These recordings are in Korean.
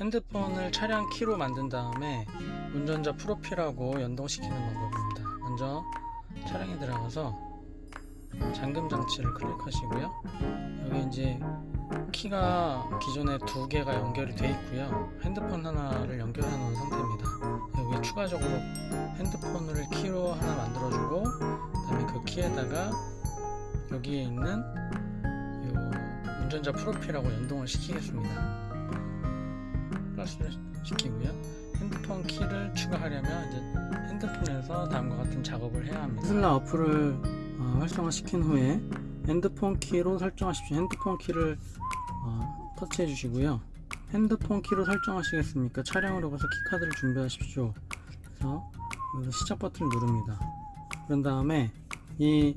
핸드폰을 차량 키로 만든 다음에 운전자 프로필하고 연동시키는 방법입니다. 먼저 차량에 들어가서 잠금 장치를 클릭하시고요. 여기 이제 키가 기존에 두 개가 연결이 돼 있고요. 핸드폰 하나를 연결해 놓은 상태입니다. 여기 추가적으로 핸드폰을 키로 하나 만들어주고 그다음에 그 키에다가 여기에 있는 요 운전자 프로필하고 연동을 시키겠습니다. 플러스를 시키고요. 핸드폰 키를 추가하려면 이제 핸드폰에서 다음과 같은 작업을 해야 합니다. 테슬라 어플을 어, 활성화시킨 후에 핸드폰 키로 설정하십시오. 핸드폰 키를 어, 터치해 주시고요. 핸드폰 키로 설정하시겠습니까? 차량으로 가서 키카드를 준비하십시오. 그래서 여기서 시작 버튼을 누릅니다. 그런 다음에 이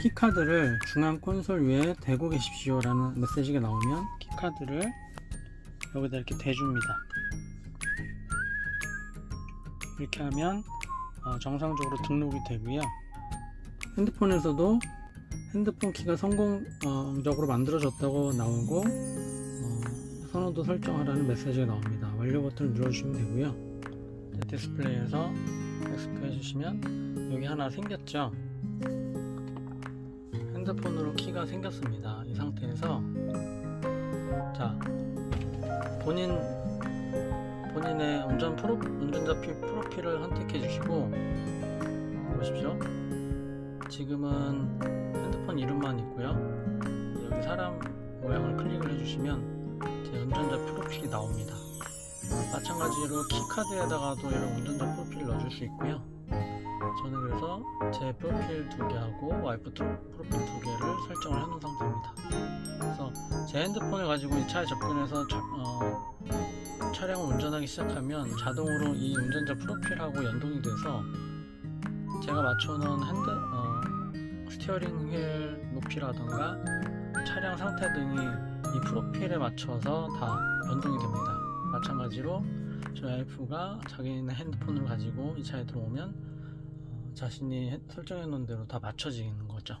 키카드를 중앙 콘솔 위에 대고 계십시오 라는 메시지가 나오면 키카드를 여기다 이렇게 대줍니다. 이렇게 하면 어, 정상적으로 등록이 되고요. 핸드폰에서도 핸드폰 키가 성공적으로 만들어졌다고 나오고 어, 선호도 설정하라는 메시지가 나옵니다. 완료 버튼을 눌러주시면 되고요. 디스플레이에서 엑스프 해주시면 여기 하나 생겼죠. 핸드폰으로 키가 생겼습니다. 이 상태에서 자 본인 본인의 운전 프로 운전자 피- 프로필을 선택해 주시고 보십시오. 지금은 핸드폰 이름만 있고요. 여기 사람 모양을 클릭을 해주시면 제 운전자 프로필이 나옵니다. 마찬가지로 키카드에다가도 이런 운전자 프로필 넣어줄 수 있고요. 저는 그래서 제 프로필 두 개하고 와이프 트- 프로필 두 개를 설정을 해놓은 상태입니다. 제 핸드폰을 가지고 이 차에 접근해서 차, 어, 차량을 운전하기 시작하면 자동으로 이 운전자 프로필하고 연동이 돼서 제가 맞춰놓은 핸드 어, 스티어링 휠 높이라던가 차량 상태 등이 이 프로필에 맞춰서 다 연동이 됩니다. 마찬가지로 저희 와이프가 자기네 핸드폰을 가지고 이 차에 들어오면 어, 자신이 해- 설정해 놓은 대로 다 맞춰지는 거죠.